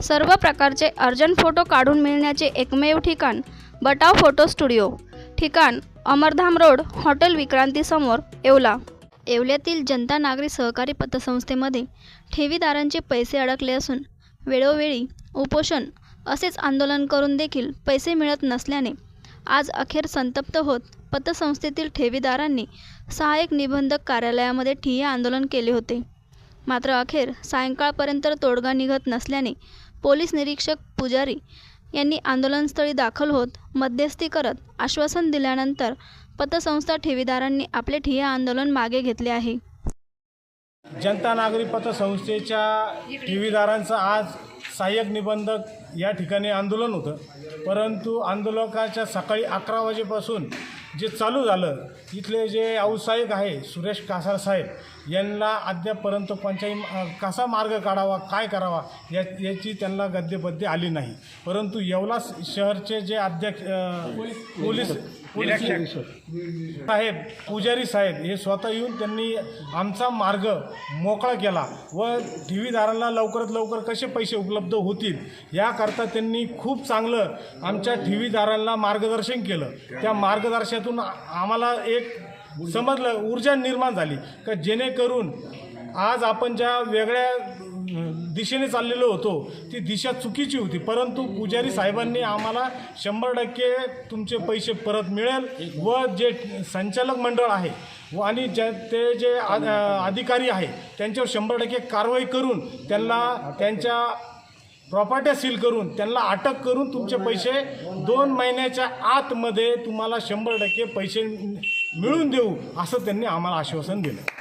सर्व प्रकारचे urgent photo काढून मिळण्याचे एकमेव ठिकाण बटाव फोटो स्टुडिओ. ठिकाण अमरधाम रोड हॉटेल विक्रांतीसमोर येवला. येवल्यातील जनता नागरी सहकारी पतसंस्थेमध्ये ठेवीदारांचे पैसे अडकले असून वेळोवेळी उपोषण असेच आंदोलन करून देखील पैसे मिळत नसल्याने आज अखेर संतप्त होत पतसंस्थेतील ठेवीदारांनी सहाय्यक निबंधक कार्यालयामध्ये ठिय्या आंदोलन केले होते. मात्र अखेर सायंकाळपर्यंत तोडगा निघत नसल्याने पोलीस निरीक्षक पुजारी यांनी आंदोलनस्थळी दाखल होत मध्यस्थी करत आश्वासन दिल्यानंतर पतसंस्था ठेवीदारांनी आपले ठिय्या आंदोलन मागे घेतले आहे. जनता नागरी पतसंस्थेच्या ठेवीदारांचं आज सहाय्यक निबंधक या ठिकाणी आंदोलन होतं. परंतु आंदोलकाच्या सकाळी अकरा वाजेपासून जे चालू झालं इथले जे व्यावसायिक आहे सुरेश कासार साहेब यांना अद्यापपर्यंत कोणत्याही कसा मार्ग काढावा काय करावा या याची त्यांना गद्यपद्य आली नाही. परंतु येवला शहरचे जे अध्यक्ष पोलीस पोलीस साहेब पुजारी साहेब हे स्वतः येऊन त्यांनी आमचा मार्ग मोकळा केला व ठेवीदारांना लवकरात लवकर कसे पैसे उपलब्ध होतील याकरता त्यांनी खूप चांगलं आमच्या ठेवीदारांना मार्गदर्शन केलं. त्या मार्गदर्शनातून आम्हाला एक समजलं ऊर्जा निर्माण झाली. का जेणेकरून आज आपण ज्या वेगळ्या दिशेने चाललेलो होतो ती दिशा चुकीची होती. परंतु पुजारी साहेबांनी आम्हाला शंभर टक्के तुमचे पैसे परत मिळेल व जे संचालक मंडळ आहे व आणि ज्या ते जे आ- अधिकारी आहे त्यांच्यावर शंभर टक्के कारवाई करून त्यांना त्यांच्या प्रॉपर्ट्या सील करून त्यांना अटक करून तुमचे पैसे दोन महिन्याच्या आतमध्ये तुम्हाला शंभर टक्के पैसे मिळवून देऊ असं त्यांनी आम्हाला आश्वासन दिलं.